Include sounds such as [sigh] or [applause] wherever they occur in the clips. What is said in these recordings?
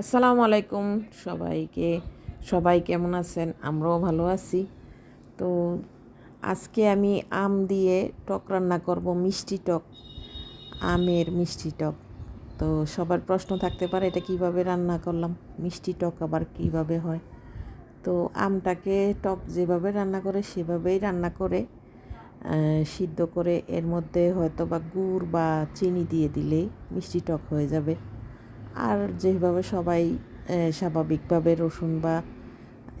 আসসালামু আলাইকুম সবাইকে। সবাই কেমন আছেন? আমরাও ভালো আছি। তো আজকে আমি আম দিয়ে টক রান্না করব, মিষ্টি টক, আমের মিষ্টি টক। তো সবার প্রশ্ন থাকতে পারে, এটা কীভাবে রান্না করলাম, মিষ্টি টক আবার কীভাবে হয়? তো আমটাকে টক যেভাবে রান্না করে, সেভাবেই রান্না করে সিদ্ধ করে, এর মধ্যে হয়তো বা গুড় বা চিনি দিয়ে দিলেই মিষ্টি টক হয়ে যাবে। আর যেভাবে সবাই স্বাভাবিকভাবে রসুন বা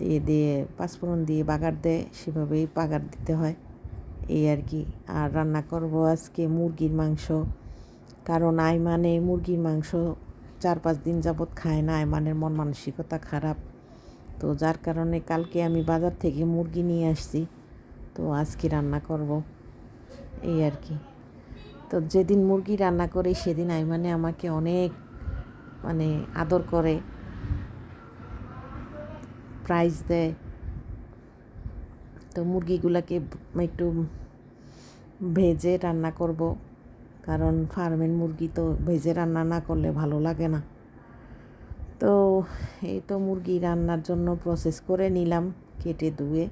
এ দিয়ে, পাঁচফোড়ন দিয়ে বাগার দেয়, সেভাবেই বাগার দিতে হয়। এই আর কি। আর রান্না করব আজকে মুরগির মাংস। কারণ আইমানে মুরগির মাংস চার পাঁচ দিন যাবৎ খায় না আইমানের মন মানসিকতা খারাপ। তো যার কারণে কালকে আমি বাজার থেকে মুরগি নিয়ে আসছি। তো আজকে রান্না করব। এই আর কি। তো যেদিন মুরগি রান্না করি, সেদিন আইমানে আমাকে অনেক মানে আদর করে প্রাইজ দেয়। তো মুরগিগুলোকে একটু ভেজে রান্না করব, কারণ ফার্মের মুরগি তো ভেজে রান্না না করলে ভালো লাগে না। তো এই তো মুরগি রান্নার জন্য প্রসেস করে নিলাম, কেটে ধুয়ে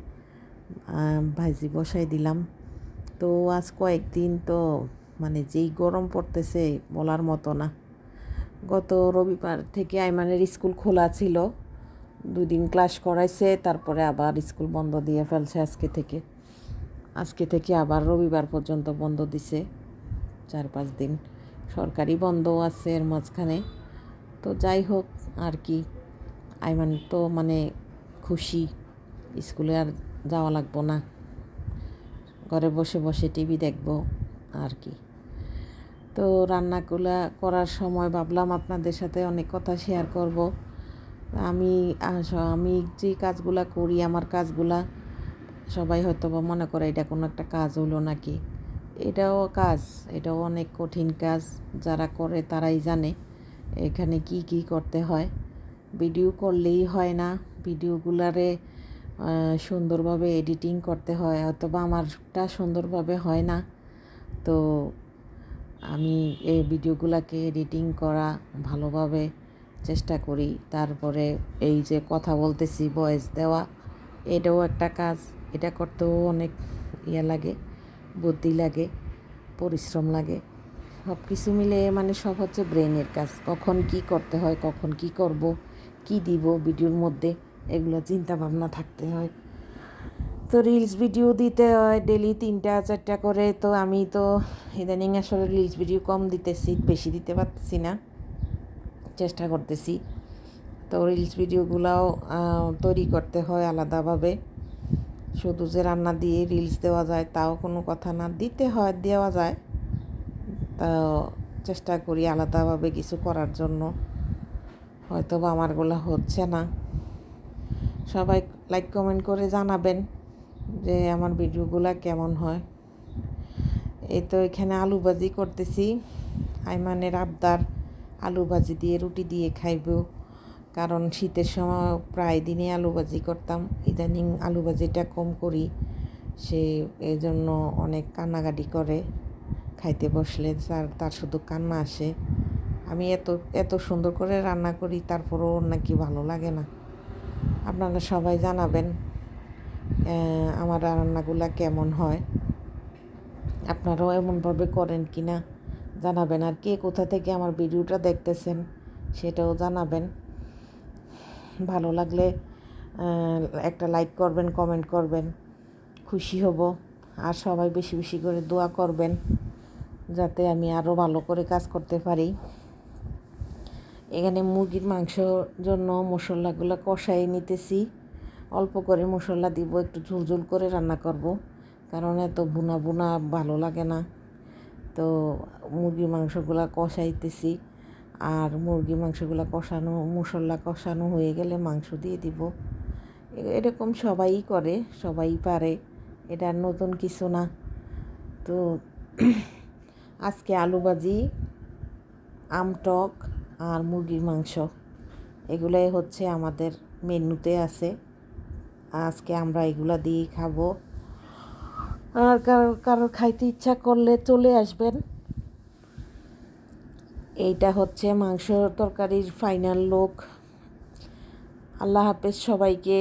ভাজি বসাই দিলাম। তো আজ কয়েকদিন তো মানে যেই গরম পড়তেছে বলার মতো না। গত রবিবার থেকে আইমানের স্কুল খোলা ছিল। দুই দিন ক্লাস করাইছে, তারপরে আবার স্কুল বন্ধ দিয়ে ফেলছে আজকে থেকে। আজকে থেকে আবার রবিবার পর্যন্ত বন্ধ দিছে চার পাঁচ দিন। সরকারি বন্ধ আছে এর মাঝখানে। তো যাই হোক, আর কি। আইমান তো মানে খুশি, স্কুলে আর যাওয়া লাগবো না। ঘরে বসে বসে টিভি দেখব, আর কি। তো রান্নাগুলা করার সময় ভাবলাম আপনাদের সাথে অনেক কথা শেয়ার করব। আমি আমি যে কাজগুলা করি, আমার কাজগুলা, সবাই হয়তো বা মনে করে এটা কোনো একটা কাজ হলো নাকি। এটাও কাজ, এটাও অনেক কঠিন কাজ, যারা করে তারাই জানে এখানে কি কি করতে হয়। ভিডিও করলেই হয় না, ভিডিওগুলারে সুন্দরভাবে এডিটিং করতে হয় অথবা আমারটা সুন্দরভাবে হয় না। তো আমি এই ভিডিওগুলোকে এডিটিং করা ভালোভাবে চেষ্টা করি। তারপরে এই যে কথা বলতেছি ভয়েস দেওয়া, এটাও একটা কাজ। এটা করতেও অনেক ইয়ে লাগে, বুদ্ধি লাগে, পরিশ্রম লাগে। সব কিছু মিলে মানে সব হচ্ছে ব্রেনের কাজ। কখন কি করতে হয়, কখন কি করব, কি দিব ভিডিওর মধ্যে, এগুলো চিন্তা ভাবনা থাকতে হয়। তো রিলস ভিডিও দিতে হয় ডেলি তিনটা, চারটা করে। তো আমি তো ইদানিং আসলে রিলস ভিডিও কম দিতেছি, বেশি দিতে পারতেছি না। চেষ্টা করতেছি। তো রিলস ভিডিওগুলাও তৈরি করতে হয় আলাদাভাবে। শুধু যে রান্না দিয়ে রিলস দেওয়া যায়, তাও কোনো কথা না। দিতে হয়, দেওয়া যায়। তা চেষ্টা করি আলাদাভাবে কিছু করার জন্য। হয়তো বা আমারগুলো হচ্ছে না। সবাই লাইক কমেন্ট করে জানাবেন। যে আমার ভিডিওগুলো কেমন হয়। এই তো এখানে আলু ভাজি করতেছি। আইমানের আবদার, আলু ভাজি দিয়ে রুটি দিয়ে খাইব। কারণ শীতের সময় প্রায় দিনই আলু ভাজি করতাম। ইদানিং আলু ভাজিটা কম করি। সে এই জন্য অনেক কান্নাকাটি করে। খাইতে বসলে তার তার শুধু কান্না আসে। আমি এত এত সুন্দর করে রান্না করি, তারপরও নাকি ভালো লাগে না। আপনারা সবাই জানাবেন। আমার রান্নাগুলো কেমন হয়? আপনারাও এমনভাবে করেন কি না জানাবেন। আর কে কোথা থেকে আমার ভিডিওটা দেখতেছেন সেটাও জানাবেন। ভালো লাগলে একটা লাইক করবেন কমেন্ট করবেন। খুশি হব। আর সবাই বেশি বেশি করে দোয়া করবেন, যাতে আমি আরও ভালো করে কাজ করতে পারি। এখানে মুরগির মাংসর জন্য মশলাগুলো কষাই নিতেছি। অল্প করে মশলা দিব, একটু ঝুলঝুল করে রান্না করব। কারণ এত বুনা বুনা ভালো লাগে না। তো মুরগির মাংসগুলো কষাইতেছি। আর মুরগির মাংসগুলো কষানো, মশলা কষানো হয়ে গেলে মাংস দিয়ে দিব। এরকম সবাই করে, সবাই পারে। এটা নতুন কিছু না। তো [clears throat] আজকে আলু ভাজি, আম টক আর মুরগির মাংস। এগুলাই হচ্ছে আমাদের মেনুতে আছে। আজকে আমরা এগুলো দিয়েই খাব। আর কারও কারোর খাইতে ইচ্ছা করলে চলে আসবেন। এইটা হচ্ছে মাংস তরকারির ফাইনাল লোক আল্লাহ হাফেজ সবাইকে।